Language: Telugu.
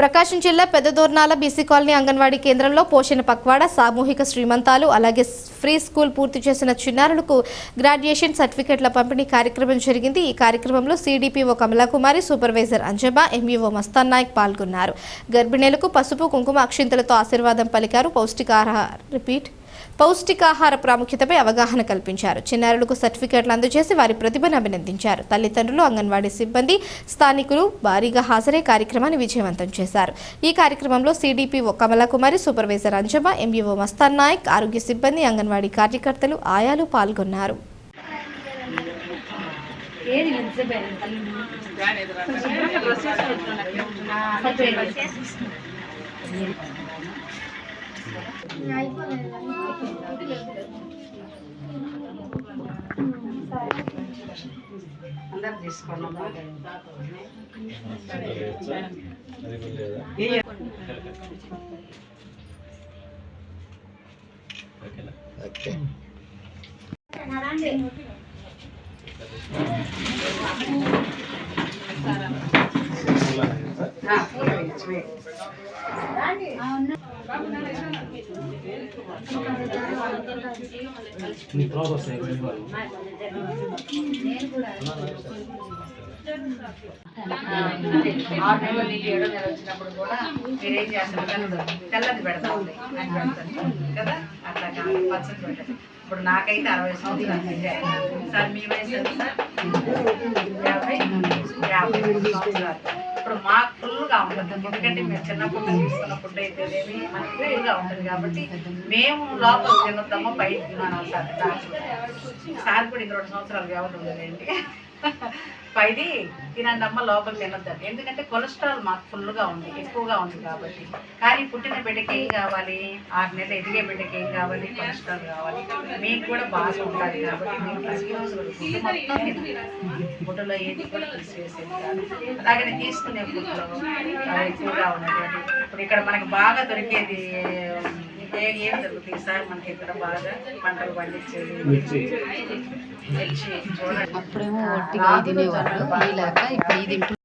ప్రకాశం జిల్లా పెద్దదోర్నాల బీసీ కాలనీ అంగన్వాడీ కేంద్రంలో పోషణ పక్వాడ సామూహిక శ్రీమంతాలు అలాగే ఫ్రీ స్కూల్ పూర్తి చేసిన చిన్నారులకు గ్రాడ్యుయేషన్ సర్టిఫికెట్ల పంపిణీ కార్యక్రమం జరిగింది. ఈ కార్యక్రమంలో CDPO Kamalakumari supervisor Anjaba MEO Mastan Nayak పాల్గొన్నారు. గర్భిణీలకు పసుపు కుంకుమ అక్షింతలతో ఆశీర్వాదం పలికారు. పౌష్టికాహార రిపీట్. పౌష్టికాహార ప్రాముఖ్యతపై అవగాహన కల్పించారు. చిన్నారులకు సర్టిఫికెట్లు అందజేసి వారి ప్రతిభను అభినందించారు. తల్లిదండ్రులు అంగన్వాడీ సిబ్బంది స్థానికులు భారీగా హాజరై కార్యక్రమాన్ని విజయవంతం చేశారు. ఈ కార్యక్రమంలో CDPO Kamalakumari supervisor Anjamma MEO Mastan Nayak ఆరోగ్య సిబ్బంది అంగన్వాడీ కార్యకర్తలు ఆయాలు పాల్గొన్నారు. అందరు తీసుకోండమ్మా ఓకే ఆ, పూలు నీ వేయ్. ఆరు నెలలు ఏడో నెల వచ్చినప్పుడు కూడా చేస్తారు తెల్లది తెల్లది పెడతా ఉంది అని పెడతాను కదా అట్లా కాదు పచ్చడి పెట్టదు ఇప్పుడు నాకైతే అరవై సంవత్సరాలు సార్ మీ వయసు ఎంత సార్ యాభై యాభై మూడు సంవత్సరాలు ఇప్పుడు మాకు ఫుల్గా ఉంటుంది. ఎందుకంటే మేము చిన్నప్పుడు తీసుకున్న ఫుడ్ అయితే ఏమి మనకి ఫుల్గా ఉంటుంది కాబట్టి మేము లోపల తినొద్దామో బయట తినాలి సార్ సార్ కూడా ఇంక రెండు సంవత్సరాలు కాబట్టి ఉండదండి ఇది తినండి అమ్మ లోపల తినొద్దండి ఎందుకంటే కొలెస్ట్రాల్ మాకు ఫుల్గా ఉంది ఎక్కువగా ఉంది కాబట్టి. కానీ పుట్టిన బిడ్డకి ఏం కావాలి? ఆరు నెలలు ఎదిగే బిడ్డకి ఏం కావాలి? కొలెస్ట్రాల్ కావాలి. మీకు కూడా బాగా ఉంటుంది కాబట్టి మీరు ప్రతిరోజు ఏది కూడా తీసివేసేది కాదు. అలాగే తీసుకునే ఫుడ్లో ఎక్కువగా ఉన్నటువంటి ఇప్పుడు ఇక్కడ మనకు బాగా దొరికేది ఏ ఏం దొరుకుతాయి సార్ మనకి ఇక్కడ బాగా పంటలు పండించేది? అప్పుడేమో ఒట్టిగా తినేవాళ్ళు లేక ఇప్పుడు ఇది